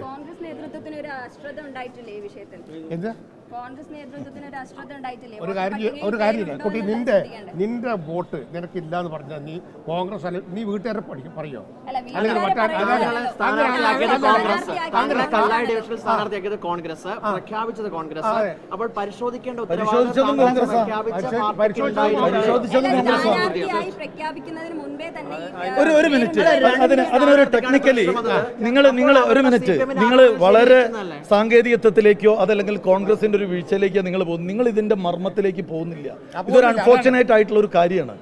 കോൺഗ്രസ് നേതൃത്വത്തിന് ഒരു അശ്രദ്ധ ഉണ്ടായിട്ടില്ലേ ഈ വിഷയത്തിൽ? കോൺഗ്രസ് നേതൃത്വത്തിന് ഒരു അശ്രദ്ധ ഉണ്ടായിട്ടില്ലേ ഒരു കാര്യം ഒരു കുട്ടി നിന്റെ നിന്റെ വോട്ട് നിനക്കില്ല എന്ന് പറഞ്ഞാൽ നീ കോൺഗ്രസ് അല്ല നീ വീട്ടുകാരെ പഠിക്കും പറയോ അല്ല, അല്ലെങ്കിൽ സ്ഥാനാർത്ഥിയാക്കിയത് കോൺഗ്രസ് കോൺഗ്രസ്. പ്രഖ്യാപിച്ചത് അപ്പോൾ പരിശോധിക്കേണ്ട പ്രഖ്യാപിക്കുന്നതിന് മുൻപേ തന്നെ ഒരു ഒരു മിനിറ്റ്. അതിന് അതിനൊരു ടെക്നിക്കലി നിങ്ങൾ നിങ്ങൾ ഒരു മിനിറ്റ് നിങ്ങൾ വളരെ സാങ്കേതികത്വത്തിലേക്കോ അതല്ലെങ്കിൽ കോൺഗ്രസിന്റെ ഒരു വീഴ്ചയിലേക്കാണ് നിങ്ങൾ പോകുന്നു. നിങ്ങൾ ഇതിന്റെ മർമ്മത്തിലേക്ക് പോകുന്നില്ല. ഇതൊരു അൺഫോർച്ചുനേറ്റ് ആയിട്ടുള്ള ഒരു കാര്യമാണ്.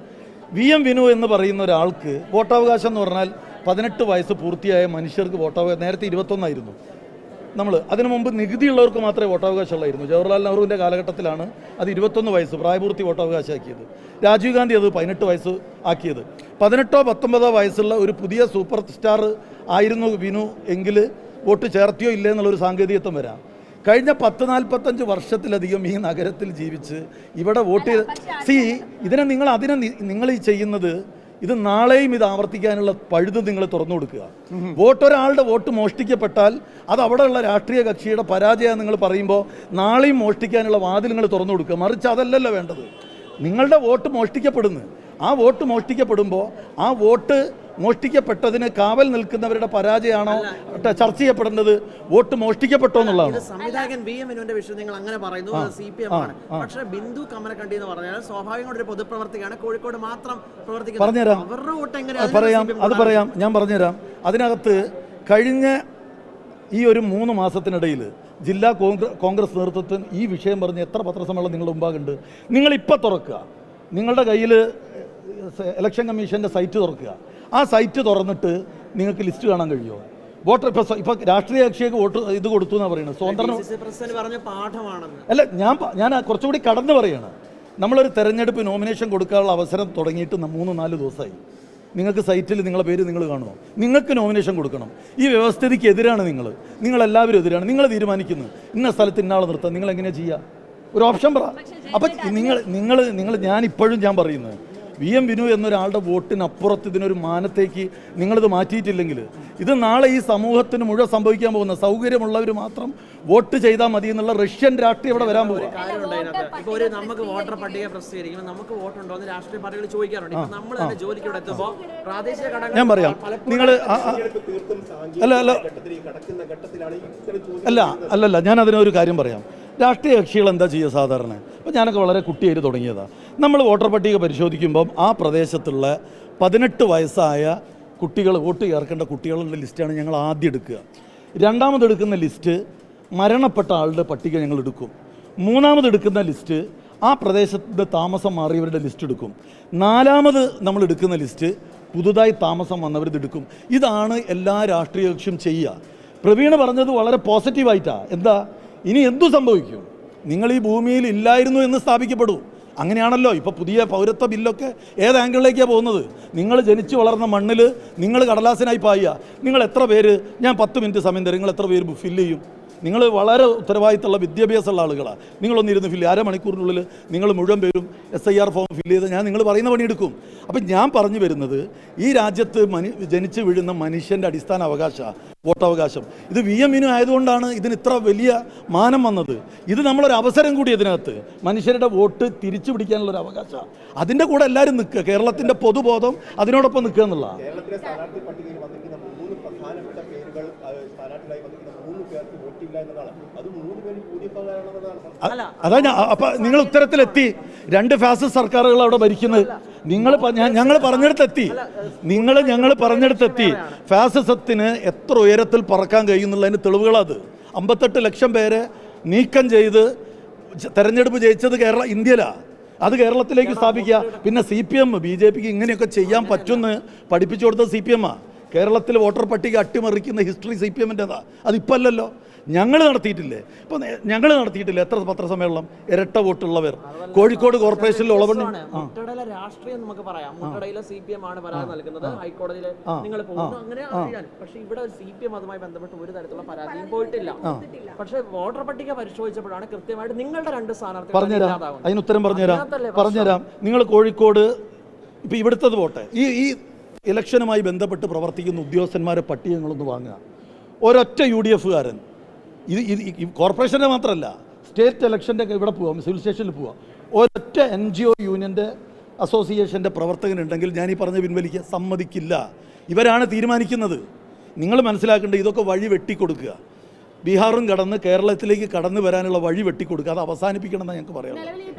വി എം വിനു എന്ന് പറയുന്ന ഒരാൾക്ക് വോട്ടവകാശം എന്ന് പറഞ്ഞാൽ പതിനെട്ട് വയസ്സ് പൂർത്തിയായ മനുഷ്യർക്ക് വോട്ടവകാശം നേരത്തെ ഇരുപത്തൊന്നായിരുന്നു. നമ്മൾ അതിനു മുമ്പ് നികുതിയുള്ളവർക്ക് മാത്രമേ വോട്ടവകാശം ഉള്ളായിരുന്നു ജവഹർലാൽ നെഹ്റുവിന്റെ കാലഘട്ടത്തിലാണ് അത് ഇരുപത്തൊന്ന് വയസ്സ് പ്രായപൂർത്തി വോട്ടവകാശമാക്കിയത്. രാജീവ് ഗാന്ധി അത് പതിനെട്ട് വയസ്സ് ആക്കിയത്. പതിനെട്ടോ പത്തൊമ്പതോ വയസ്സുള്ള ഒരു പുതിയ സൂപ്പർ സ്റ്റാർ ആയിരുന്നു വിനു എങ്കിൽ വോട്ട് ചേർത്തിയോ ഇല്ലേ എന്നുള്ളൊരു സാങ്കേതികത്വം വരാം. കഴിഞ്ഞ പത്ത് നാൽപ്പത്തഞ്ച് വർഷത്തിലധികം ഈ നഗരത്തിൽ ജീവിച്ച് ഇവിടെ വോട്ട് ചെയ്ത് സി ഇതിനെ നിങ്ങൾ അതിനെ നിങ്ങൾ ഈ ചെയ്യുന്നത് ഇത് നാളെയും ഇത് ആവർത്തിക്കാനുള്ള പഴുത് നിങ്ങൾ തുറന്നു കൊടുക്കുക. വോട്ട് ഒരാളുടെ വോട്ട് മോഷ്ടിക്കപ്പെട്ടാൽ അത് അവിടെയുള്ള രാഷ്ട്രീയ കക്ഷിയുടെ പരാജയം നിങ്ങൾ പറയുമ്പോൾ നാളെയും മോഷ്ടിക്കാനുള്ള വാതിൽ നിങ്ങൾ തുറന്നു കൊടുക്കുക. മറിച്ച് അതല്ലല്ലോ വേണ്ടത്. നിങ്ങളുടെ വോട്ട് മോഷ്ടിക്കപ്പെടുന്നു. ആ വോട്ട് മോഷ്ടിക്കപ്പെടുമ്പോൾ ആ വോട്ട് മോഷ്ടിക്കപ്പെട്ടതിന് കാവൽ നിൽക്കുന്നവരുടെ പരാജയമാണോ ചർച്ച ചെയ്യപ്പെടുന്നത് വോട്ട് മോഷ്ടിക്കപ്പെട്ടോ എന്നുള്ളതാണ്. സംവിധായകൻ വി എമ്മിനുവിന്റെ വിഷയം നിങ്ങൾ അങ്ങനെ പറയുന്നു. സി പി എം ആണ്. പക്ഷേ ബിന്ദു കമലക്കണ്ടി എന്ന് പറഞ്ഞാൽ സ്വാഭാവികമായിട്ട് ഒരു പൊതുപ്രവർത്തിയാണ്. കോഴിക്കോട് മാത്രം പ്രവർത്തിക്കുന്നത്. പറഞ്ഞുതരാം. അവരുടെ വോട്ട് അത് എങ്ങനെയാണ് പറയാം അത് പറയാം. ഞാൻ പറഞ്ഞുതരാം. അതിനകത്ത് കഴിഞ്ഞ ഈ ഒരു മൂന്ന് മാസത്തിനിടയിൽ ജില്ലാ കോൺഗ്രസ് കോൺഗ്രസ് നേതൃത്വത്തിന് ഈ വിഷയം പറഞ്ഞ് എത്ര പത്രസമ്മേളനം നിങ്ങളുടെ മുമ്പാകുണ്ട്? നിങ്ങളിപ്പോൾ തുറക്കുക. നിങ്ങളുടെ കയ്യിൽ ഇലക്ഷൻ കമ്മീഷന്റെ സൈറ്റ് തുറക്കുക. ആ സൈറ്റ് തുറന്നിട്ട് നിങ്ങൾക്ക് ലിസ്റ്റ് കാണാൻ കഴിയുമോ? വോട്ടർ ഇപ്പൊ ഇപ്പോൾ രാഷ്ട്രീയ കക്ഷിയൊക്കെ വോട്ട് ഇത് കൊടുത്തു എന്നാണ് പറയുന്നത്? സ്വതന്ത്രം പ്രസിഡന്റ് പറഞ്ഞ പാഠമാണെന്ന്. അല്ല ഞാൻ ഞാൻ കുറച്ചുകൂടി കടന്നു പറയാണ്. നമ്മളൊരു തെരഞ്ഞെടുപ്പ് നോമിനേഷൻ കൊടുക്കാനുള്ള അവസരം തുടങ്ങിയിട്ട് മൂന്ന് നാല് ദിവസമായി. നിങ്ങൾക്ക് സൈറ്റിൽ നിങ്ങളെ പേര് നിങ്ങൾ കാണുമോ? നിങ്ങൾക്ക് നോമിനേഷൻ കൊടുക്കണം. ഈ വ്യവസ്ഥിതിക്ക് എതിരാണ് നിങ്ങൾ നിങ്ങളെല്ലാവരും എതിരാണ്. നിങ്ങൾ തീരുമാനിക്കുന്നു. ഇന്ന സ്ഥലത്ത് ഇന്നാളെ നിർത്താം. നിങ്ങൾ എങ്ങനെയാണ് ചെയ്യുക ഒരു ഓപ്ഷൻ പറ. അപ്പം നിങ്ങൾ നിങ്ങൾ നിങ്ങൾ ഞാൻ ഇപ്പോഴും ഞാൻ പറയുന്നത് വി എം വിനു എന്നൊരാളുടെ വോട്ടിനപ്പുറത്ത് ഇതിനൊരു മാനത്തേക്ക് നിങ്ങളിത് മാറ്റിയിട്ടില്ലെങ്കിൽ ഇത് നാളെ ഈ സമൂഹത്തിന് മുഴുവൻ സംഭവിക്കാൻ പോകുന്ന സൗകര്യമുള്ളവർ മാത്രം വോട്ട് ചെയ്താൽ മതി എന്നുള്ള റഷ്യൻ രാഷ്ട്രീയം ഇവിടെ വരാൻ പോകും ഒരു നമുക്ക് വോട്ടർ പട്ടിക പ്രസിദ്ധീകരിക്കുമ്പോൾ നമുക്ക് വോട്ടുണ്ടോ എന്ന് രാഷ്ട്രീയ പാർട്ടികൾ ചോദിക്കാറുണ്ട്. ഇപ്പൊ നമ്മൾ തന്നെ ജോലിക്ക് ഇവിടെ എത്തുമ്പോൾ പ്രാദേശിക ഘടകങ്ങൾ ഞാൻ പറയാം. നിങ്ങൾ അല്ല അല്ല അല്ല അല്ലല്ല ഞാൻ അതിനൊരു കാര്യം പറയാം. രാഷ്ട്രീയ കക്ഷികൾ എന്താ ചെയ്യുക സാധാരണ? അപ്പോൾ ഞാനൊക്കെ വളരെ കുട്ടിയായിട്ട് തുടങ്ങിയതാണ് നമ്മൾ വോട്ടർ പട്ടിക പരിശോധിക്കുമ്പം ആ പ്രദേശത്തുള്ള പതിനെട്ട് വയസ്സായ കുട്ടികൾ വോട്ട് ചേർക്കേണ്ട കുട്ടികളുടെ ലിസ്റ്റാണ് ഞങ്ങൾ ആദ്യം എടുക്കുക. രണ്ടാമത് എടുക്കുന്ന ലിസ്റ്റ് മരണപ്പെട്ട ആളുടെ പട്ടിക ഞങ്ങൾ എടുക്കും. മൂന്നാമത് എടുക്കുന്ന ലിസ്റ്റ് ആ പ്രദേശത്തിന്റെ താമസം മാറിയവരുടെ ലിസ്റ്റ് എടുക്കും. നാലാമത് നമ്മൾ എടുക്കുന്ന ലിസ്റ്റ് പുതുതായി താമസം വന്നവരിത് എടുക്കും. ഇതാണ് എല്ലാ രാഷ്ട്രീയ കക്ഷിയും ചെയ്യുക. പ്രവീണ് പറഞ്ഞത് വളരെ പോസിറ്റീവായിട്ടാണ് എന്താ? ഇനി എന്തു സംഭവിക്കും? നിങ്ങൾ ഈ ഭൂമിയിൽ ഇല്ലായിരുന്നു എന്ന് സ്ഥാപിക്കപ്പെടൂ. അങ്ങനെയാണല്ലോ ഇപ്പോൾ പുതിയ പൗരത്വ ബില്ലൊക്കെ ഏത് ആംഗിളിലേക്കാണ് പോകുന്നത്? നിങ്ങൾ ജനിച്ചു വളർന്ന മണ്ണിൽ നിങ്ങൾ കടലാസിനായി പായുക. നിങ്ങൾ എത്ര പേര്? ഞാൻ പത്ത് മിനിറ്റ് സമയം തരും. നിങ്ങൾ എത്ര പേര് ഫില്ല് ചെയ്യും? നിങ്ങൾ വളരെ ഉത്തരവാദിത്തമുള്ള വിദ്യാഭ്യാസമുള്ള ആളുകളാണ് നിങ്ങളൊന്നിരുന്ന് ഫില്ല് അരമണിക്കൂറിനുള്ളിൽ നിങ്ങൾ മുഴുവൻ പേരും S I R form fill ചെയ്ത് ഞാൻ നിങ്ങൾ പറയുന്ന പണിയെടുക്കും അപ്പം ഞാൻ പറഞ്ഞു വരുന്നത് ഈ രാജ്യത്ത് മനു ജനിച്ചു വീഴുന്ന മനുഷ്യന്റെ അടിസ്ഥാന അവകാശ വോട്ടവകാശം ഇത് വി എം വിനു ആയതുകൊണ്ടാണ് ഇതിന് ഇത്ര വലിയ മാനം വന്നത്. ഇത് നമ്മളൊരു അവസരം കൂടി ഇതിനകത്ത്. മനുഷ്യരുടെ വോട്ട് തിരിച്ചു പിടിക്കാനുള്ള ഒരു അവകാശമാണ് അതിന്റെ കൂടെ എല്ലാവരും നിൽക്കുക. കേരളത്തിന്റെ പൊതുബോധം അതിനോടൊപ്പം നിൽക്കുക എന്നുള്ളതാണ് അത് സ്ഥാനാർത്ഥികളായി വന്നിരിക്കുന്ന പേർക്ക് വോട്ടില്ല എന്നതാണ്. അത് മൂന്ന് പേരും യു ഡി എഫ് അല്ല അതാ ഞാൻ അപ്പൊ നിങ്ങൾ ഉത്തരത്തിലെത്തി. രണ്ട് ഫാസിസ്റ്റ് സർക്കാരുകൾ അവിടെ ഭരിക്കുന്നത്. നിങ്ങൾ ഞങ്ങൾ പറഞ്ഞെടുത്തെത്തി. നിങ്ങൾ ഞങ്ങൾ പറഞ്ഞെടുത്തെത്തി. ഫാസിസത്തിന് എത്ര ഉയരത്തിൽ പറക്കാൻ കഴിയുന്നുള്ളതിന് തെളിവുകളത് അമ്പത്തെട്ട് ലക്ഷം പേരെ നീക്കം ചെയ്ത് തെരഞ്ഞെടുപ്പ് ജയിച്ചത് കേരള ഇന്ത്യയിലാണ് അത് കേരളത്തിലേക്ക് സ്ഥാപിക്കുക. പിന്നെ C P M B J പിക്ക് ഇങ്ങനെയൊക്കെ ചെയ്യാൻ പറ്റുമെന്ന് പഠിപ്പിച്ചു കൊടുത്തത് സി പി എമ്മാ കേരളത്തിൽ വോട്ടർ പട്ടിക അട്ടിമറിക്കുന്ന ഹിസ്റ്ററി സി പി എമ്മിന്റെതാ. അതിപ്പോൾ അല്ലല്ലോ ഞങ്ങൾ നടത്തിയിട്ടില്ലേ? ഇപ്പം ഞങ്ങൾ നടത്തിയിട്ടില്ല? എത്ര പത്രസമ്മേളനം? ഇരട്ട വോട്ടുള്ളവർ. കോഴിക്കോട് കോർപ്പറേഷനിൽ ഉളവണ്ണി മുട്ടടയിലെ രാഷ്ട്രീയം നമുക്ക് പറയാം. മുട്ടടയിലെ സി പി എം ആണ് പരാതി നൽകുന്നത്. ഹൈക്കോടതിയിൽ നിങ്ങൾ പോകുന്നു. അങ്ങനെ അറിയാൻ. പക്ഷെ ഇവിടെ സി പി എം അതുമായി ബന്ധപ്പെട്ട് ഒരു തരത്തിലുള്ള പരാതിയും പോയിട്ടില്ല. പക്ഷെ വോട്ടർ പട്ടിക പരിശോധിച്ചപ്പോഴാണ് കൃത്യമായിട്ട് നിങ്ങളുടെ രണ്ട് സ്ഥാനാർത്ഥികൾ പറഞ്ഞുതരാം. അതിന് ഉത്തരം പറഞ്ഞുതരാം. പറഞ്ഞുതരാം. നിങ്ങൾ കോഴിക്കോട് ഇപ്പം ഇവിടുത്തത് പോട്ടെ. ഈ ഈ ഇലക്ഷനുമായി ബന്ധപ്പെട്ട് പ്രവർത്തിക്കുന്ന ഉദ്യോഗസ്ഥന്മാരെ പട്ടികങ്ങളൊന്ന് വാങ്ങുക. ഒരൊറ്റ യു ഡി എഫുകാരൻ ഇത് ഇത് കോർപ്പറേഷന്റെ മാത്രമല്ല സ്റ്റേറ്റ് ഇലക്ഷന്റെ ഇവിടെ പോവാം സിവിൽ സ്റ്റേഷനിൽ പോവാം. ഒരൊറ്റ എൻ ജി ഒ യൂണിയന്റെ അസോസിയേഷന്റെ പ്രവർത്തകനുണ്ടെങ്കിൽ ഞാൻ ഈ പറഞ്ഞ പിൻവലിക്കുക സമ്മതിക്കില്ല. ഇവരാണ് തീരുമാനിക്കുന്നത്. നിങ്ങൾ മനസ്സിലാക്കേണ്ടത് ഇതൊക്കെ വഴി വെട്ടിക്കൊടുക്കുക. ബീഹാറും കടന്ന് കേരളത്തിലേക്ക് കടന്നു വരാനുള്ള വഴി വെട്ടിക്കൊടുക്കുക. അത് അവസാനിപ്പിക്കണം എന്നാണ് ഞങ്ങൾക്ക് പറയാം നിലവിൽ ഈ